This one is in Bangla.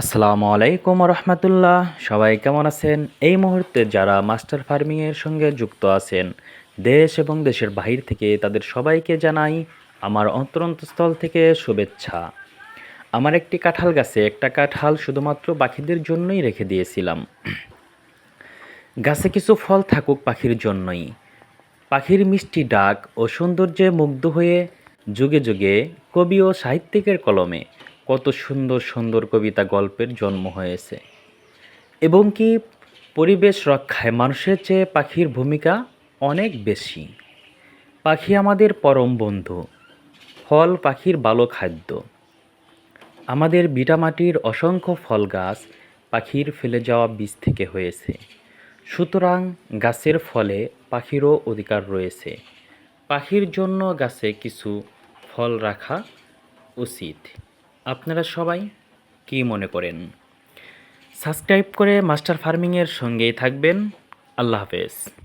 আসসালামু আলাইকুম রহমতুল্লাহ সবাই কেমন আছেন? এই মুহূর্তে যারা মাস্টার ফার্মিংয়ের সঙ্গে যুক্ত আছেন, দেশ এবং দেশের বাহির থেকে তাদের সবাইকে জানাই আমার অন্তরন্তস্থল থেকে শুভেচ্ছা। আমার একটি কাঁঠাল গাছে একটা কাঁঠাল শুধুমাত্র পাখিদের জন্যই রেখে দিয়েছিলাম। গাছে কিছু ফল থাকুক পাখির জন্যই। পাখির মিষ্টি ডাক ও সৌন্দর্যে মুগ্ধ হয়ে যুগে যুগে কবি ও সাহিত্যিকের কলমে কত সুন্দর সুন্দর কবিতা গল্পের জন্ম হয়েছে। এবং কি পরিবেশ রক্ষায় মানুষের চেয়ে পাখির ভূমিকা অনেক বেশি। পাখি আমাদের পরম বন্ধু, ফল পাখির ভালো খাদ্য। আমাদের বিটামাটির অসংখ্য ফল গাছ পাখির ফেলে যাওয়া বীজ থেকে হয়েছে। সুতরাং গাছের ফলে পাখিরও অধিকার রয়েছে। পাখির জন্য গাছে কিছু ফল রাখা উচিত। আপনারা সবাই কি মনে করেন? সাবস্ক্রাইব করে মাস্টার ফার্মিংয়ের সঙ্গেই থাকবেন। আল্লাহ হাফেজ।